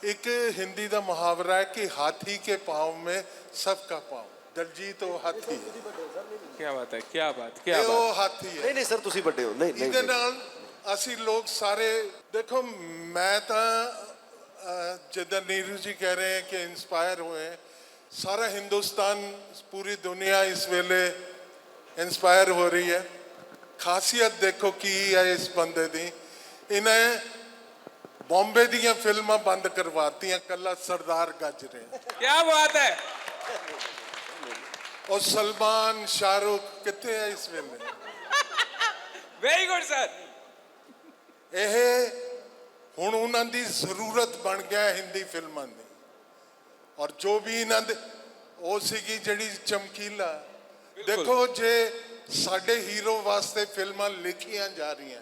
एक हिंदी का मुहावरा है कि हाथी के पाँव में सबका पाँव दलजीत वो हाथी है ਕੀ ਬਾਤ ਹੈ ਕੀ ਬਾਤ ਕੀ ये वो ਬਾਤ हाथी है ਨਹੀਂ ਨਹੀਂ ਸਰ ਤੁਸੀਂ ਵੱਡੇ ਹੋ ਨਹੀਂ ਨਹੀਂ ਇਹਦੇ ਨਹੀਂ। ਨਾਲ ਅਸੀਂ ਲੋਕ ਸਾਰੇ ਦੇਖੋ ਮੈਂ ਤਾਂ ਅਹ, ਜਿੱਦਾਂ ਨੀਰੂ ਜੀ ਕਹਿ ਰਹੇ ਹੈ ਕਿ ਇਨਸਪਾਇਰ ਹੋਏ ਹੈ, ਸਾਰਾ ਹਿੰਦੁਸਤਾਨ ਪੂਰੀ ਦੁਨੀਆ ਇਸ ਵੇਲੇ ਇਨਸਪਾਇਰ ਹੋ ਰਹੀ ਹੈ ਖਾਸੀਅਤ ਦੇਖੋ ਕੀ ਹੈ ਇਸ ਬੰਦੇ ਦੀ ਇਹਨੇ ਬੰਬੇ ਦੀਆਂ ਫਿਲਮਾਂ ਬੰਦ ਕਰਵਾਤੀਆਂ ਕੱਲਾ ਸਰਦਾਰ ਗੱਜ ਰਿਹਾ। ਕੀ ਬਾਤ ਹੈ। ਉਹ ਸਲਮਾਨ ਸ਼ਾਹਰੁਖ ਕਿੱਥੇ ਹੈ ਇਸ ਵੇਲੇ? ਵੈਰੀ ਗੁੱਡ ਸਰ ਇਹ ਹੁਣ ਉਹਨਾਂ ਦੀ ਜ਼ਰੂਰਤ ਬਣ ਗਿਆ ਹਿੰਦੀ ਫਿਲਮਾਂ ਦੀ। ਔਰ ਜੋ ਵੀ ਇਹਨਾਂ ਦੇ ਉਹ ਸੀਗੀ ਜਿਹੜੀ ਚਮਕੀਲਾ। ਦੇਖੋ ਜੇ ਸਾਡੇ ਹੀਰੋ ਵਾਸਤੇ ਫਿਲਮਾਂ ਲਿਖੀਆਂ ਜਾ ਰਹੀਆਂ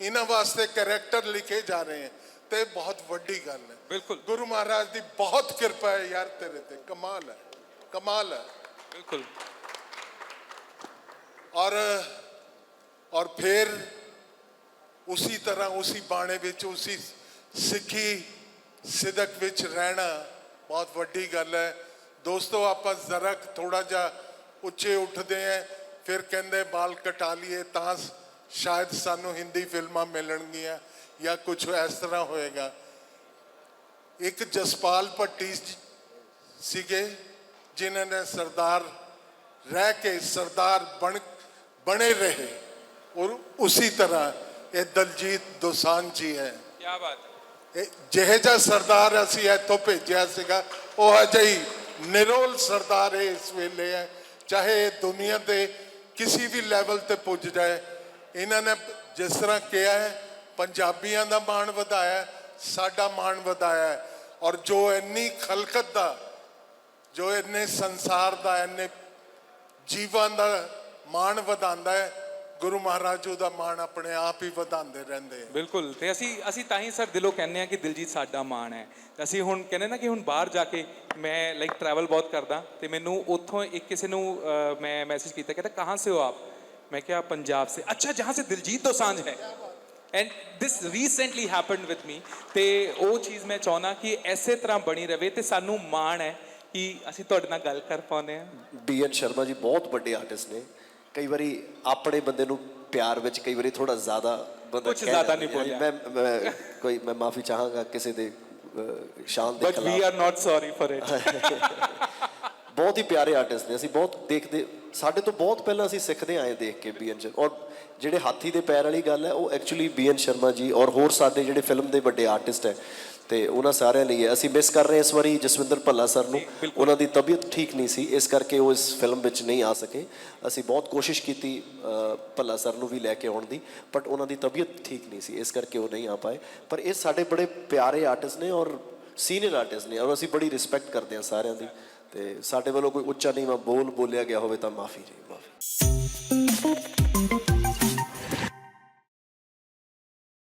ਇਹਨਾਂ ਵਾਸਤੇ ਕੈਰੈਕਟਰ ਲਿਖੇ ਜਾ ਰਹੇ ਹੈ ਤੇ ਬਹੁਤ ਵੱਡੀ ਗੱਲ ਹੈ। ਬਿਲਕੁਲ। ਗੁਰੂ ਮਹਾਰਾਜ ਦੀ ਬਹੁਤ ਕਿਰਪਾ ਹੈ ਯਾਰ ਤੇਰੇ ਤੇ। ਕਮਾਲ ਹੈ ਕਮਾਲ ਹੈ। ਬਿਲਕੁਲ। ਔਰ ਔਰ ਫਿਰ ਉਸੇ ਤਰ੍ਹਾਂ ਉਸੇ ਬਾਣੇ ਵਿੱਚ ਉਸੇ ਸਿੱਖੀ ਸਿਦਕ ਵਿੱਚ ਰਹਿਣਾ ਬਹੁਤ ਵੱਡੀ ਗੱਲ ਹੈ। ਦੋਸਤੋ ਆਪਾਂ ਜ਼ਰਾ ਥੋੜਾ ਜਿਹਾ ਉੱਚੇ ਉੱਠਦੇ ਆਂ ਫਿਰ ਕਹਿੰਦੇ ਬਾਲ ਕਟਾ ਲਈਏ ਤਾਂ ਸ਼ਾਇਦ ਸਾਨੂੰ ਹਿੰਦੀ ਫਿਲਮਾਂ ਮਿਲਣਗੀਆਂ। ਜਾਂ ਕੁਝ ਇਸ ਤਰ੍ਹਾਂ ਹੋਏਗਾ। ਇੱਕ ਜਸਪਾਲ ਭੱਟੀ ਸੀਗੇ ਜਿਨ੍ਹਾਂ ਨੇ ਸਰਦਾਰ ਰਹਿ ਕੇ ਸਰਦਾਰ ਬਣ ਬਣੇ ਰਹੇ। ਔਰ ਉਸੇ ਤਰ੍ਹਾਂ ਇਹ ਦਲਜੀਤ ਦੋਸਾਂਝ ਜੀ ਹੈ। ਕੀ ਬਾਤ ਹੈ। ਜਿਹੇ ਜਿਹਾ ਸਰਦਾਰ ਅਸੀਂ ਇੱਥੋਂ ਭੇਜਿਆ ਸੀਗਾ ਉਹ ਅਜਿਹੀ ਨਿਰੋਲ ਸਰਦਾਰ ਇਸ ਵੇਲੇ ਹੈ। ਚਾਹੇ ਦੁਨੀਆ ਦੇ ਕਿਸੇ ਵੀ ਲੈਵਲ ਤੇ ਪੁੱਜ ਜਾਏ ਇਹਨਾਂ ਨੇ ਜਿਸ ਤਰ੍ਹਾਂ ਕਿਹਾ ਹੈ ਪੰਜਾਬੀਆਂ ਦਾ ਮਾਣ ਵਧਾਇਆ, ਸਾਡਾ ਮਾਣ ਵਧਾਇਆ। ਔਰ ਜੋ ਇੰਨੀ ਖਲਕਤ ਦਾ, ਜੋ ਇੰਨੇ ਸੰਸਾਰ ਦਾ, ਇੰਨੇ ਜੀਵਨ ਦਾ ਮਾਣ ਵਧਾਉਂਦਾ ਹੈ, ਗੁਰੂ ਮਹਾਰਾਜ ਜੀ ਦਾ ਮਾਣ ਆਪਣੇ ਆਪ ਹੀ ਵਧਾਉਂਦੇ ਰਹਿੰਦੇ ਬਿਲਕੁਲ। ਤੇ ਅਸੀਂ ਅਸੀਂ ਤਾਂ ਹੀ ਸਰ ਦਿਲੋਂ ਕਹਿੰਦੇ ਆ ਕਿ ਦਿਲਜੀਤ ਸਾਡਾ ਮਾਣ ਹੈ। ਅਸੀਂ ਹੁਣ ਕਹਿੰਦੇ ਨਾ ਕਿ ਹੁਣ ਬਾਹਰ ਜਾ ਕੇ ਮੈਂ ਲਾਈਕ ਟਰੈਵਲ ਬਹੁਤ ਕਰਦਾ ਤੇ ਮੈਨੂੰ ਉੱਥੋਂ ਇੱਕ ਕਿਸੇ ਨੂੰ ਮੈਂ ਮੈਸੇਜ ਕੀਤਾ, ਕਹਿੰਦਾ, ਕਹਾਂ ਸੇ ਹੋ ਆਪ? ਮੈਂ ਕਿਹਾ, ਪੰਜਾਬ ਸੇ। ਅੱਛਾ, ਜਹਾਂ ਸੇ ਦਿਲਜੀਤ ਦੋਸਾਂਝ ਹੈ। And this recently happened with me ਤੇ ਉਹ ਚੀਜ਼ ਮੈਂ ਚਾਹਣਾ ਕਿ ਐਸੇ ਤਰ੍ਹਾਂ ਬਣੀ ਰਵੇ ਤੇ ਸਾਨੂੰ ਮਾਣ ਹੈ ਕਿ ਅਸੀਂ ਤੁਹਾਡੇ ਨਾਲ ਗੱਲ ਕਰ ਪਾਉਂਦੇ ਹਾਂ ਬੀਐਨ ਸ਼ਰਮਾ ਜੀ ਬਹੁਤ ਵੱਡੇ ਆਰਟਿਸਟ ਨੇ ਕਈ ਵਾਰੀ ਆਪਣੇ ਬੰਦੇ ਨੂੰ ਪਿਆਰ ਵਿੱਚ ਕਈ ਵਾਰੀ ਥੋੜਾ ਜ਼ਿਆਦਾ ਬੰਦਾ ਕਹਿ ਜ਼ਿਆਦਾ ਨਹੀਂ। ਬੋਲਿਆ। ਮੈਂ ਕੋਈ ਮੈਂ ਮਾਫੀ ਚਾਹਾਂਗਾ ਕਿਸੇ ਦੇ ਸ਼ਾਨ ਦੇ ਬਟ ਵੀ ਖਿਲਾਫ are not sorry for it ਬਹੁਤ ਹੀ ਪਿਆਰੇ ਆਰਟਿਸਟ ਨੇ। ਅਸੀਂ ਬਹੁਤ ਦੇਖਦੇ ਸਾਡੇ ਤੋਂ ਬਹੁਤ ਪਹਿਲਾਂ ਅਸੀਂ ਸਿੱਖਦੇ ਆਏ ਦੇਖ ਕੇ ਬੀਐਨ ਸ਼ਰਮਾ ਔਰ ਜਿਹੜੇ ਹਾਥੀ ਦੇ ਪੈਰ ਵਾਲੀ ਗੱਲ ਹੈ ਉਹ ਐਕਚੁਅਲੀ ਬੀਐਨ ਸ਼ਰਮਾ ਜੀ ਔਰ ਹੋਰ ਸਾਡੇ ਜਿਹੜੇ ਫਿਲਮ ਦੇ ਵੱਡੇ ਆਰਟਿਸਟ ਹੈ ਤੇ ਉਹਨਾਂ ਸਾਰਿਆਂ ਲਈ ਹੈ। ਅਸੀਂ ਮਿਸ ਕਰ ਰਹੇ ਇਸ ਵਾਰੀ ਜਸਵਿੰਦਰ ਭੱਲਾ ਸਰ ਨੂੰ। ਉਹਨਾਂ ਦੀ ਤਬੀਅਤ ਠੀਕ ਨਹੀਂ ਸੀ ਇਸ ਕਰਕੇ ਉਹ ਇਸ ਫਿਲਮ ਵਿੱਚ ਨਹੀਂ ਆ ਸਕੇ। ਅਸੀਂ ਬਹੁਤ ਕੋਸ਼ਿਸ਼ ਕੀਤੀ ਭੱਲਾ ਸਰ ਨੂੰ ਵੀ ਲੈ ਕੇ ਆਉਣ ਦੀ ਬਟ ਉਹਨਾਂ ਦੀ ਤਬੀਅਤ ਠੀਕ ਨਹੀਂ ਸੀ ਇਸ ਕਰਕੇ ਉਹ ਨਹੀਂ ਆ ਪਾਏ। ਪਰ ਇਹ ਸਾਡੇ ਬੜੇ ਪਿਆਰੇ ਆਰਟਿਸਟ ਨੇ ਔਰ ਸੀਨੀਅਰ ਆਰਟਿਸਟ ਨੇ ਔਰ ਅਸੀਂ ਬੜੀ ਰਿਸਪੈਕਟ ਕਰਦੇ ਹਾਂ ਸਾਰਿਆਂ ਦੀ। ਤੇ ਸਾਡੇ ਵੱਲੋਂ ਕੋਈ ਉੱਚਾ ਨੀਵਾਂ ਬੋਲ ਬੋਲਿਆ ਗਿਆ ਹੋਵੇ ਤਾਂ ਮਾਫੀ ਜੀ ਮਾਫੀ।